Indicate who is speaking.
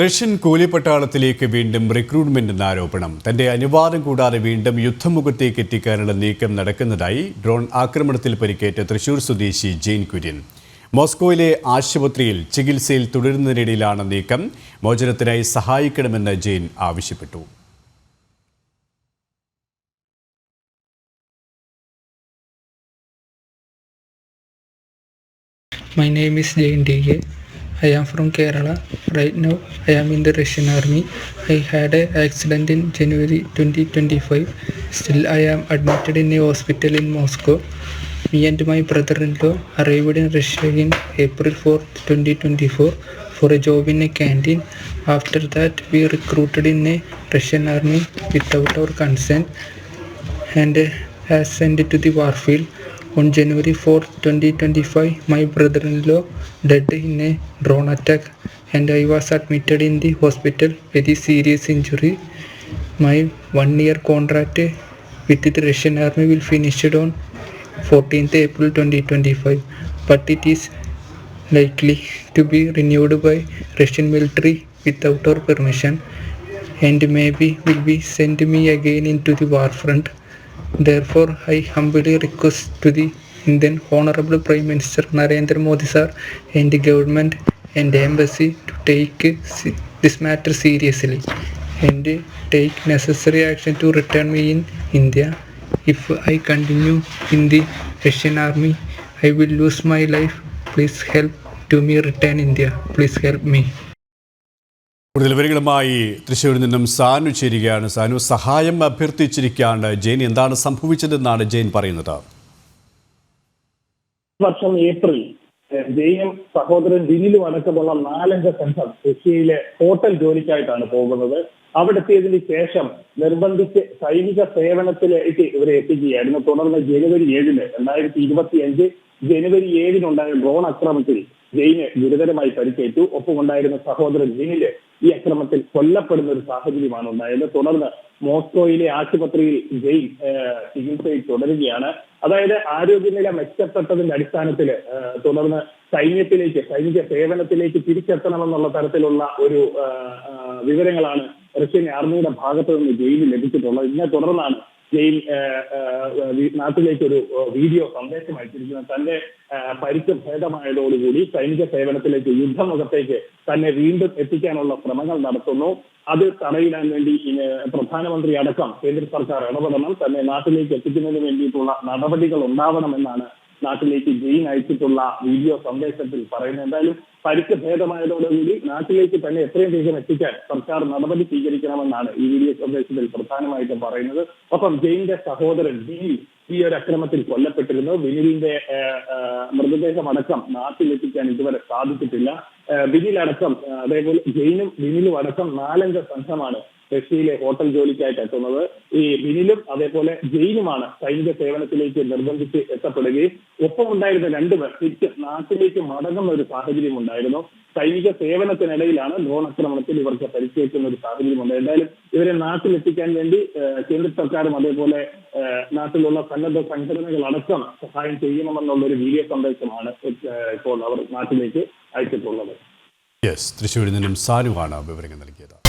Speaker 1: Russian കൂലിപ്പട്ടാളത്തിലേക്ക് വീണ്ടും recruitment എന്ന ആരോപണം തന്റെ അനുവാദം കൂടാതെ വീണ്ടും യുദ്ധമുഖത്തേക്ക് എത്തിക്കാനുള്ള നീക്കം നടക്കുന്നതായി ഡ്രോൺ ആക്രമണത്തിൽ പരിക്കേറ്റ തൃശൂർ സ്വദേശി ജെയിൻ കുര്യൻ മോസ്കോയിലെ ആശുപത്രിയിൽ ചികിത്സയിൽ തുടരുന്നതിനിടയിലാണ് നീക്കം മോചനത്തിനായി സഹായിക്കണമെന്ന് ജെയിൻ ആവശ്യപ്പെട്ടു
Speaker 2: My name is Jain DK. I am from Kerala. Right now, I am in the Russian army. I had an accident in January 2025. Still, I am admitted in a hospital in Moscow. Me and my brother-in-law arrived in Russia in April 4, 2024 for a job in a canteen. After that, we recruited in a Russian army without our consent and are sent to the warfield. On January 4, 2025, my brother-in-law died in a drone attack and I was admitted in the hospital with a serious injury. My one-year contract with the Russian army will finish on 14th April 2025, but it is likely to be renewed by Russian military without our permission and maybe will be sent me again into the war front. Therefore, I humbly request to the Indian Honorable Prime Minister Narendra Modi sir and the government and the embassy to take this matter seriously and take necessary action to return me in India. If I continue in the Russian army, I will lose my life. Please help to me return India. Please help me.
Speaker 1: കൂടുതൽ വിവരങ്ങളുമായി തൃശ്ശൂരിൽ നിന്നും സാനു ചേരുകയാണ് സാനു സഹായം അഭ്യർത്ഥിച്ചിരിക്കുകയാണ് ജെയിൻ എന്താണ് സംഭവിച്ചതെന്നാണ് ജെയിൻ പറയുന്നത്
Speaker 3: വർഷം April Jain സഹോദരൻ ദിനിലും അടക്കമുള്ള നാലഞ്ച് സംഘം റഷ്യയിലെ ഹോട്ടൽ ജോലിക്കായിട്ടാണ് പോകുന്നത് അവിടെ ശേഷം നിർബന്ധിച്ച് സൈനിക സേവനത്തിലേക്ക് ഇവരെ എത്തിക്കുകയായിരുന്നു തുടർന്ന് ജനുവരി ഏഴിന് രണ്ടായിരത്തി ഇരുപത്തി അഞ്ച് ജനുവരി ഏഴിനുണ്ടായ ഡ്രോൺ അക്രമത്തിൽ ജെയിന് ഗുരുതരമായി പരിക്കേറ്റു ഒപ്പമുണ്ടായിരുന്ന സഹോദരൻ ജിനില് ഈ അക്രമത്തിൽ കൊല്ലപ്പെടുന്ന ഒരു സാഹചര്യമാണ് ഉണ്ടായത് തുടർന്ന് മോസ്കോയിലെ ആശുപത്രിയിൽ ജയിൽ ചികിത്സയിൽ തുടരുകയാണ് അതായത് ആരോഗ്യനില മെച്ചപ്പെട്ടതിന്റെ അടിസ്ഥാനത്തിൽ തുടർന്ന് സൈന്യത്തിലേക്ക് സൈനിക സേവനത്തിലേക്ക് തിരിച്ചെത്തണമെന്നുള്ള തരത്തിലുള്ള ഒരു വിവരങ്ങളാണ് റഷ്യൻ ആർമിയുടെ ഭാഗത്തു നിന്ന് ജയിലിൽ ലഭിച്ചിട്ടുള്ളത് ഇതിനെ തുടർന്നാണ് ജയിൽ നാട്ടിലേക്ക് ഒരു വീഡിയോ സന്ദേശം അയച്ചിരിക്കുന്നത് തന്റെ പരിക്ക് ഭേദമായതോടുകൂടി സൈനിക സേവനത്തിലേക്ക് യുദ്ധമുഖത്തേക്ക് തന്നെ വീണ്ടും എത്തിക്കാനുള്ള ശ്രമങ്ങൾ നടത്തുന്നു അത് തടയിടാൻ വേണ്ടി പ്രധാനമന്ത്രി അടക്കം കേന്ദ്ര സർക്കാർ ഇടപെടണം തന്നെ നാട്ടിലേക്ക് എത്തിക്കുന്നതിന് വേണ്ടിയിട്ടുള്ള നടപടികൾ ഉണ്ടാവണമെന്നാണ് നാട്ടിലേക്ക് ജയിൻ അയച്ചിട്ടുള്ള വീഡിയോ സന്ദേശത്തിൽ പറയുന്നത് എന്തായാലും പരിക്ക് ഭേദമായതോടുകൂടി നാട്ടിലേക്ക് തന്നെ എത്രയും വേഗം എത്തിക്കാൻ സർക്കാർ നടപടി സ്വീകരിക്കണമെന്നാണ് ഈ വീഡിയോ സന്ദേശത്തിൽ പ്രധാനമായിട്ടും പറയുന്നത് ഒപ്പം ജയിന്റെ സഹോദരൻ വിനിൽ ഈ ഒരു അക്രമത്തിൽ കൊല്ലപ്പെട്ടിരുന്നു വിനിലിന്റെ മൃതദേഹം അടക്കം നാട്ടിലെത്തിക്കാൻ ഇതുവരെ സാധിച്ചിട്ടില്ല വിനിൽ അടക്കം അതേപോലെ ജയിനും വിനിലും അടക്കം നാലംഗ സംഘമാണ് റഷ്യയിലെ ഹോട്ടൽ ജോലിക്കായിട്ട് എത്തുന്നത് ഈ ബിനിലും അതേപോലെ ജെയിനുമാണ് സൈനിക സേവനത്തിലേക്ക് നിർബന്ധിച്ച് എത്തപ്പെടുകയും ഒപ്പം ഉണ്ടായിരുന്ന രണ്ടുപേർ തിരിച്ച് നാട്ടിലേക്ക് മടങ്ങുന്ന ഒരു സാഹചര്യം ഉണ്ടായിരുന്നു സൈനിക സേവനത്തിനിടയിലാണ് ഡ്രോൺ ആക്രമണത്തിൽ ഇവർക്ക് പരിചയിക്കുന്ന ഒരു ഉണ്ട് എന്തായാലും ഇവരെ നാട്ടിലെത്തിക്കാൻ വേണ്ടി കേന്ദ്ര സർക്കാരും അതേപോലെ നാട്ടിലുള്ള സന്നദ്ധ അടക്കം സഹായം ചെയ്യണമെന്നുള്ള ഒരു വീഡിയോ സന്ദേശമാണ് ഇപ്പോൾ അവർ നാട്ടിലേക്ക് അയച്ചിട്ടുള്ളത്
Speaker 1: യെസ് തൃശ്ശൂരിൽ നിന്നും സാനുവാണ് വിവരങ്ങൾ നൽകിയത്